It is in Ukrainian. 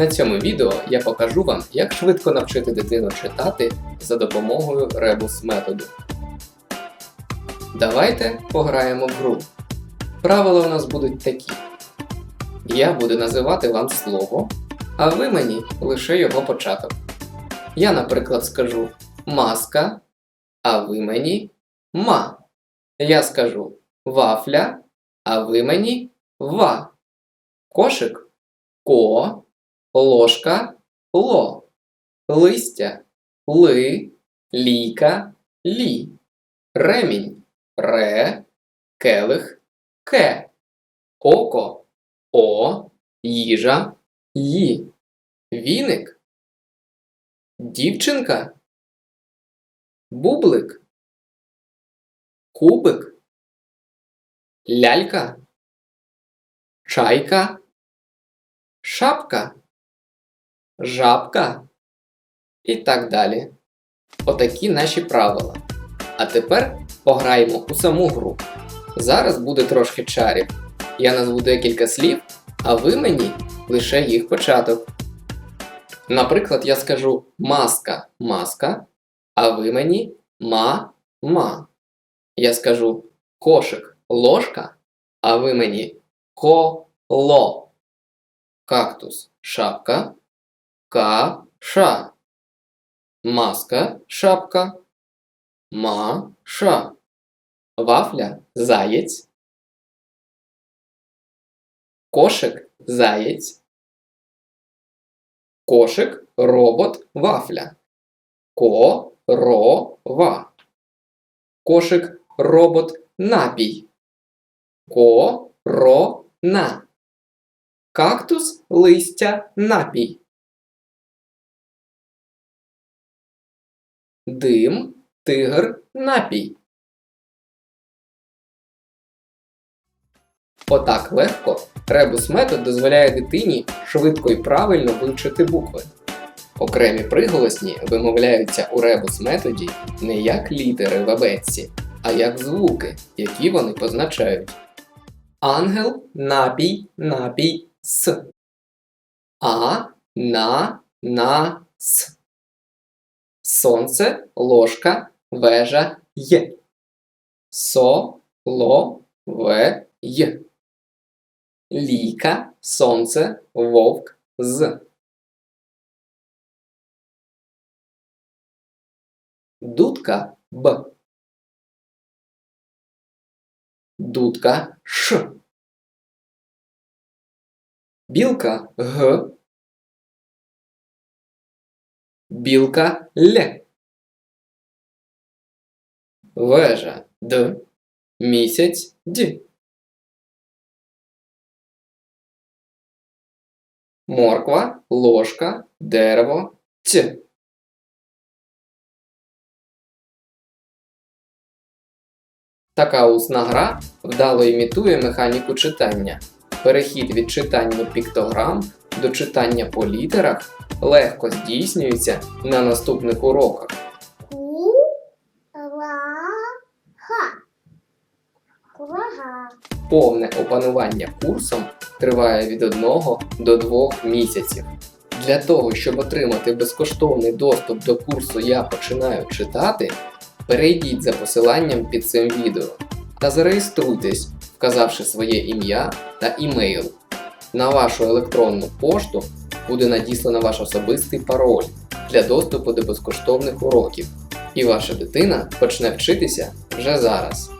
На цьому відео я покажу вам, як швидко навчити дитину читати за допомогою ребус методу. Давайте пограємо в гру. Правила у нас будуть такі. Я буду називати вам слово, а ви мені лише його початок. Я, наприклад, скажу маска, а ви мені ма. Я скажу вафля, а ви мені ва. Кошик ко, ложка ло, листя ли, ліка лі, ремінь ре, келих ке, око о, їжа ї, віник, дівчинка, бублик, кубик, лялька, чайка, шапка, жабка і так далі. Отакі наші правила. А тепер пограємо у саму гру. Зараз буде трошки чарів. Я назву декілька слів, а ви мені лише їх початок. Наприклад, я скажу маска маска, а ви мені ма-ма. Я скажу кошик ложка, а ви мені коло. Кактус шапка, ка-ша. Маска шапка, ма-ша. Вафля заєць. Кошик заєць. Кошик робот вафля. Ко-ро-ва. Кошик робот напій. Ко-ро-на. Кактус листя напій. Дим тигр напій. Отак легко ребус метод дозволяє дитині швидко і правильно вивчити букви. Окремі приголосні вимовляються у ребус методі не як літери в абетці, а як звуки, які вони позначають. Ангел, напій, напій, с. А, на, на, с. Сонце, ложка, вежа, є. Со, ло, ве, й. Ліка, сонце, вовк, з. Дудка Б. Дудка Ш. Білка Г. Білка Л. Вежа Д. Місяць Д. Морква, ложка, дерево, ць. Така усна гра вдало імітує механіку читання. Перехід від читання піктограм до читання по літерах легко здійснюється на наступних уроках. Повне опанування курсом триває від 1 до 2 місяців. Для того, щоб отримати безкоштовний доступ до курсу Я починаю читати, перейдіть за посиланням під цим відео та зареєструйтесь, вказавши своє ім'я та імейл. На вашу електронну пошту буде надіслано ваш особистий пароль для доступу до безкоштовних уроків, і ваша дитина почне вчитися вже зараз.